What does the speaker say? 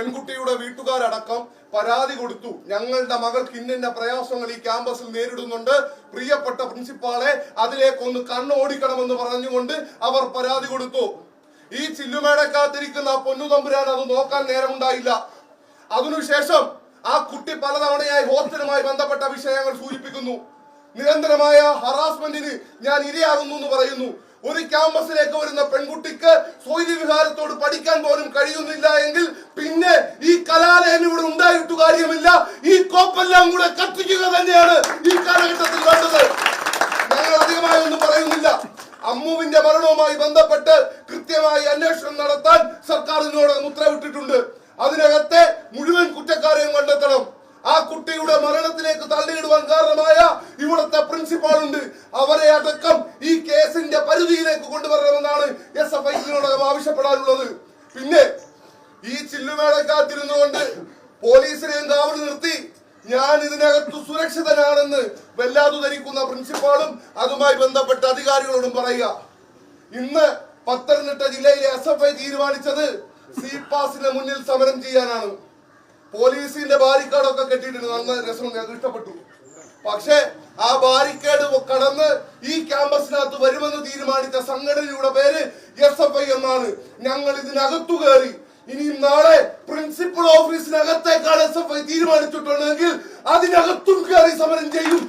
പെൺകുട്ടിയുടെ വീട്ടുകാരടക്കം പരാതി കൊടുത്തു. ഞങ്ങളുടെ മകൾക്ക് ഇന്നിന്ന പ്രയാസങ്ങൾ ഈ ക്യാമ്പസിൽ നേരിടുന്നുണ്ട്. പ്രിയപ്പെട്ട പ്രിൻസിപ്പാളെ അതിലേക്കൊന്ന് കണ്ണോടിക്കണമെന്ന് പറഞ്ഞുകൊണ്ട് അവർ പരാതി കൊടുത്തു. ഈ ചില്ലുമേടെ കാത്തിരിക്കുന്ന പൊന്നു തമ്പുരാൻ അത് നോക്കാൻ നേരമുണ്ടായില്ല. അതിനുശേഷം ആ കുട്ടി പലതവണയായി ഹോസ്റ്റലുമായി ബന്ധപ്പെട്ട വിഷയങ്ങൾ സൂചിപ്പിക്കുന്നു. നിരന്തരമായ ഹറാസ്മെന്റിന് ഞാൻ ഇരയാകുന്നു എന്ന് പറയുന്നു. ഒരു ക്യാമ്പസിലേക്ക് വരുന്ന പെൺകുട്ടിക്ക് സൂര്യവിഹാരത്തോട് പഠിക്കാൻ പോലും കഴിയുന്നില്ല എങ്കിൽ കോപ്പെല്ലാം കൂടെ കത്തിക്കുക തന്നെയാണ് ഈ കാലഘട്ടത്തിൽ വേണ്ടത് ഞങ്ങൾ അധികമായി ഒന്നും പറയുന്നില്ല. അമ്മുവിന്റെ മരണവുമായി ബന്ധപ്പെട്ട് കൃത്യമായി അന്വേഷണം നടത്താൻ സർക്കാർ ഇതിനോട് ഉത്തരവിട്ടിട്ടുണ്ട്. അതിനകത്തെ മുഴുവൻ കുറ്റക്കാരെയും കണ്ടെത്തണം. ആ കുട്ടിയുടെ മരണത്തിലേക്ക് തള്ളിയിടുവാൻ കാരണമായ ഇവിടുത്തെ പ്രിൻസിപ്പാൾ ഉണ്ട്. അവരെ അടക്കം ഈ കേസിന്റെ പരിധിയിലേക്ക് കൊണ്ടുവരണമെന്നാണ് എസ് എഫ് ഐസിനോടകം ആവശ്യപ്പെടാനുള്ളത്. പിന്നെ ഈ ചില്ലുമേളക്കാത്തിരുന്നുകൊണ്ട് പോലീസിനെയും കാവൽ നിർത്തി ഞാൻ ഇതിനകത്ത് സുരക്ഷിതനാണെന്ന് വല്ലാതു ധരിക്കുന്ന പ്രിൻസിപ്പാളും അതുമായി ബന്ധപ്പെട്ട അധികാരികളോടും പറയുക. ഇന്ന് പത്തനംതിട്ട ജില്ലയിലെ എസ് എഫ് ഐ തീരുമാനിച്ചത് സി പാസിന് മുന്നിൽ സമരം ചെയ്യാനാണ്. പോലീസിന്റെ ബാരിക്കേഡൊക്കെ കെട്ടിയിട്ടുണ്ട്. നല്ല രസം ഞങ്ങൾക്ക് ഇഷ്ടപ്പെട്ടു. പക്ഷേ ആ ബാരിക്കേഡ് കടന്ന് ഈ ക്യാമ്പസിനകത്ത് വരുമെന്ന് തീരുമാനിച്ച സംഘടനയുടെ പേര് എസ് എഫ് ഐ എന്നാണ്. ഞങ്ങൾ ഇതിനകത്തു കയറി ഇനിയും നാളെ പ്രിൻസിപ്പൽ ഓഫീസിനകത്തേക്കാൾ എസ് എഫ് ഐ തീരുമാനിച്ചിട്ടുണ്ടെങ്കിൽ അതിനകത്തും കയറി സമരം ചെയ്യും.